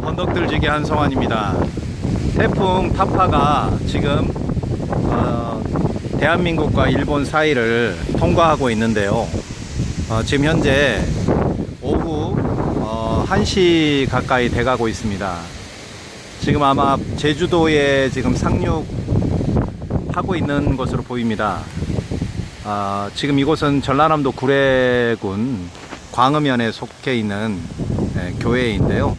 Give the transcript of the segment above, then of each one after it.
번덕들지기 한성환입니다. 태풍 타파가 지금 어, 대한민국과 일본 사이를 통과하고 있는데요. 어, 지금 현재 오후 어, 1시 가까이 돼가고 있습니다. 지금 아마 제주도에 지금 상륙하고 있는 것으로 보입니다. 아, 지금 이곳은 전라남도 구례군 광음면에 속해 있는 예, 교회인데요.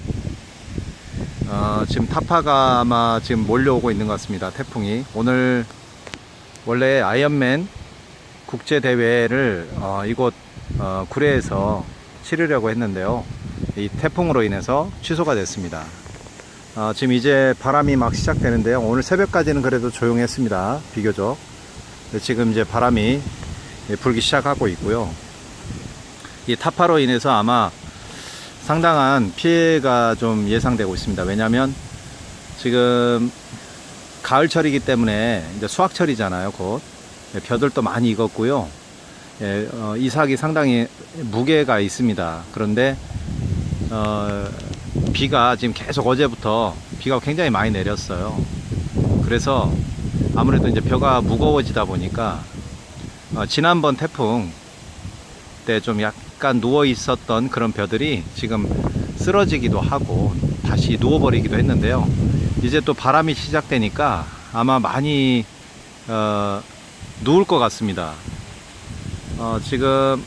어, 지금 타파가 아마 지금 몰려오고 있는 것 같습니다. 태풍이 오늘 원래 아이언맨 국제 대회를 어, 이곳 어, 구례에서 치르려고 했는데요. 이 태풍으로 인해서 취소가 됐습니다. 어, 지금 이제 바람이 막 시작되는데요. 오늘 새벽까지는 그래도 조용했습니다. 비교적. 지금 이제 바람이 예, 불기 시작하고 있고요. 이 타파로 인해서 아마 상당한 피해가 좀 예상되고 있습니다. 왜냐하면 지금 가을철이기 때문에 이제 수확철이잖아요. 곧 예, 벼들도 많이 익었고요. 예, 어, 이삭이 상당히 무게가 있습니다. 그런데 어, 비가 지금 계속 어제부터 비가 굉장히 많이 내렸어요. 그래서 아무래도 이제 벼가 무거워지다 보니까 어, 지난번 태풍 때 좀 약 간 누워 있었던 그런 벼들이 지금 쓰러지기도 하고 다시 누워버리기도 했는데요. 이제 또 바람이 시작되니까 아마 많이 어, 누울 것 같습니다. 어, 지금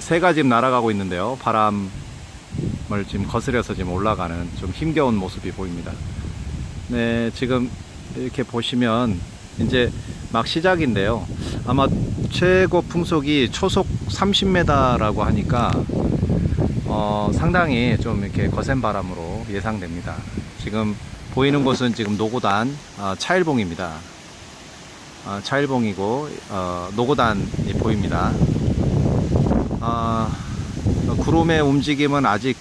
새가 지금 날아가고 있는데요. 바람을 지금 거스려서 지금 올라가는 좀 힘겨운 모습이 보입니다. 네, 지금 이렇게 보시면 이제 막 시작인데요. 아마 최고 풍속이 초속 30m라고 하니까 어, 상당히 좀 이렇게 거센 바람으로 예상됩니다. 지금 보이는 곳은 지금 노고단 어, 차일봉입니다. 어, 차일봉이고 어, 노고단이 보입니다. 어, 구름의 움직임은 아직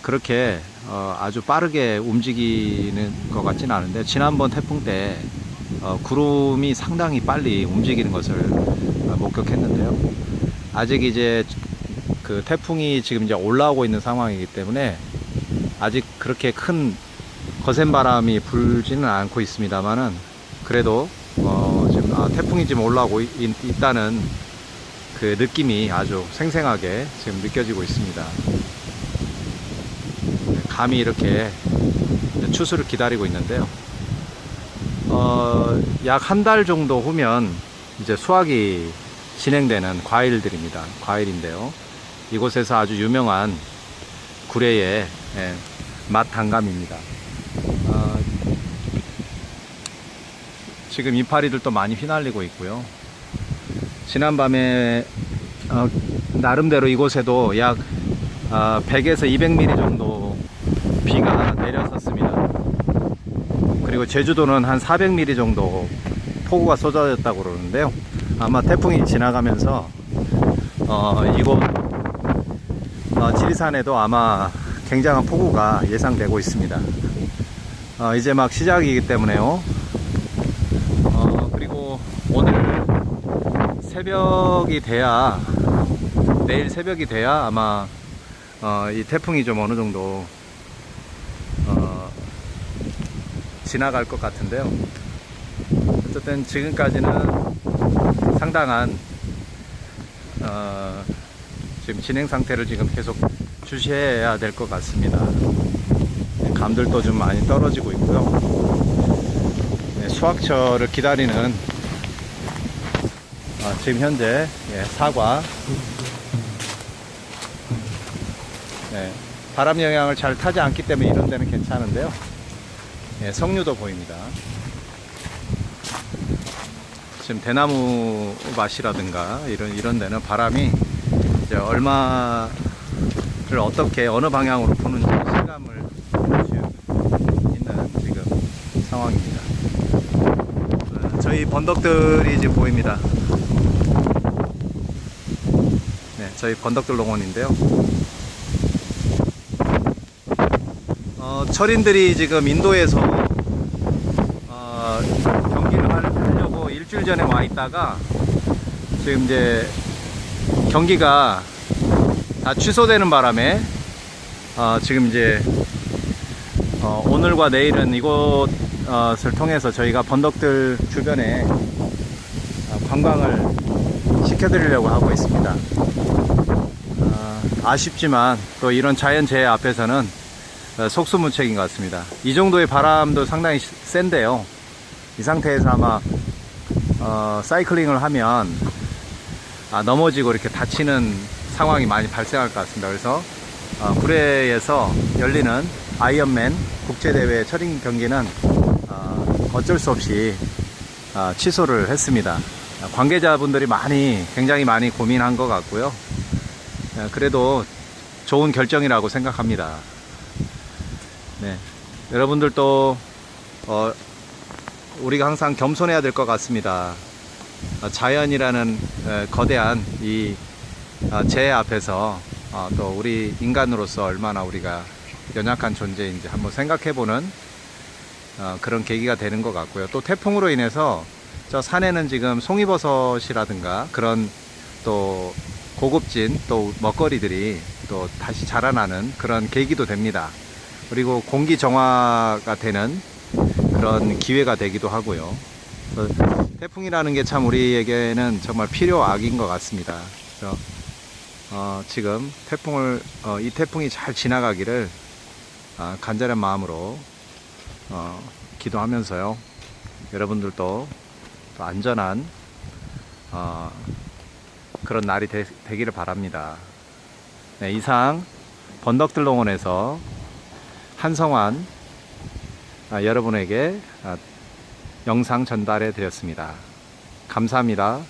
그렇게 어, 아주 빠르게 움직이는 것 같지는 않은데 지난번 태풍 때 어, 구름이 상당히 빨리 움직이는 것을 어, 목격했는데요. 아직 이제 그 태풍이 지금 이제 올라오고 있는 상황이기 때문에 아직 그렇게 큰 거센 바람이 불지는 않고 있습니다만은 그래도 어, 지금 아, 태풍이 지금 올라오고 있, 있다는 그 느낌이 아주 생생하게 지금 느껴지고 있습니다. 감히 이렇게 추수를 기다리고 있는데요. 어, 약 한 달 정도 후면 이제 수확이 진행되는 과일들입니다. 과일인데요. 이곳에서 아주 유명한 구례의 예, 맛 단감입니다. 어, 지금 이파리들도 많이 휘날리고 있고요. 지난밤에 어, 나름대로 이곳에도 약 어, 100에서 200mm 정도 비가 내렸었습니다. 그리고 제주도는 한 400mm 정도 폭우가 쏟아졌다고 그러는데요. 아마 태풍이 지나가면서 어, 이곳 어, 지리산에도 아마 굉장한 폭우가 예상되고 있습니다. 어, 이제 막 시작이기 때문에요. 어, 그리고 오늘 새벽이 돼야 내일 새벽이 돼야 아마 어, 이 태풍이 좀 어느 정도 어, 지나갈 것 같은데요. 어쨌든 지금까지는 상당한 어, 지금 진행 상태를 지금 계속 주시해야 될 것 같습니다. 감들도 좀 많이 떨어지고 있고요. 네, 수확철을 기다리는 어, 지금 현재 예, 사과 네, 바람 영향을 잘 타지 않기 때문에 이런 데는 괜찮은데요. 예, 석류도 보입니다. 지금 대나무 밭이라든가 이런 이런 데는 바람이 이제 얼마를 어떻게 어느 방향으로 부는지 실감을 있는 지금 상황입니다. 어, 저희 번덕들이 지금 보입니다. 네, 저희 번덕들 농원인데요. 철인들이 지금 인도에서 어, 경기를 할- 하려고 일주일 전에 와 있다가 지금 이제 경기가 다 취소되는 바람에 어, 지금 이제 어, 오늘과 내일은 이곳을 통해서 저희가 번덕들 주변에 어, 관광을 시켜드리려고 하고 있습니다. 어, 아쉽지만 또 이런 자연재해 앞에서는 어, 속수무책인 것 같습니다. 이 정도의 바람도 상당히 시- 센데요. 이 상태에서 아마 어, 사이클링을 하면 아, 넘어지고 이렇게 다치는 상황이 많이 발생할 것 같습니다. 그래서 어, 구례에서 열리는 아이언맨 국제대회 철인 경기는 어, 어쩔 수 없이 어, 취소를 했습니다. 어, 관계자분들이 많이 굉장히 많이 고민한 것 같고요. 어, 그래도 좋은 결정이라고 생각합니다. 네, 여러분들도 어, 우리가 항상 겸손해야 될 것 같습니다. 어, 자연이라는 에, 거대한 이 어, 재해 앞에서 어, 또 우리 인간으로서 얼마나 우리가 연약한 존재인지 한번 생각해보는 어, 그런 계기가 되는 것 같고요. 또 태풍으로 인해서 저 산에는 지금 송이버섯이라든가 그런 또 고급진 또 먹거리들이 또 다시 자라나는 그런 계기도 됩니다. 그리고 공기 정화가 되는 그런 기회가 되기도 하고요. 그래서 태풍이라는 게 참 우리에게는 정말 필요악인 것 같습니다. 그래서 어, 지금 태풍을 어, 이 태풍이 잘 지나가기를 아, 간절한 마음으로 어, 기도하면서요. 여러분들도 또 안전한 어, 그런 날이 되, 되기를 바랍니다. 네, 이상 번덕들농원에서 한성환 아, 여러분에게 아, 영상 전달해 드렸습니다. 감사합니다.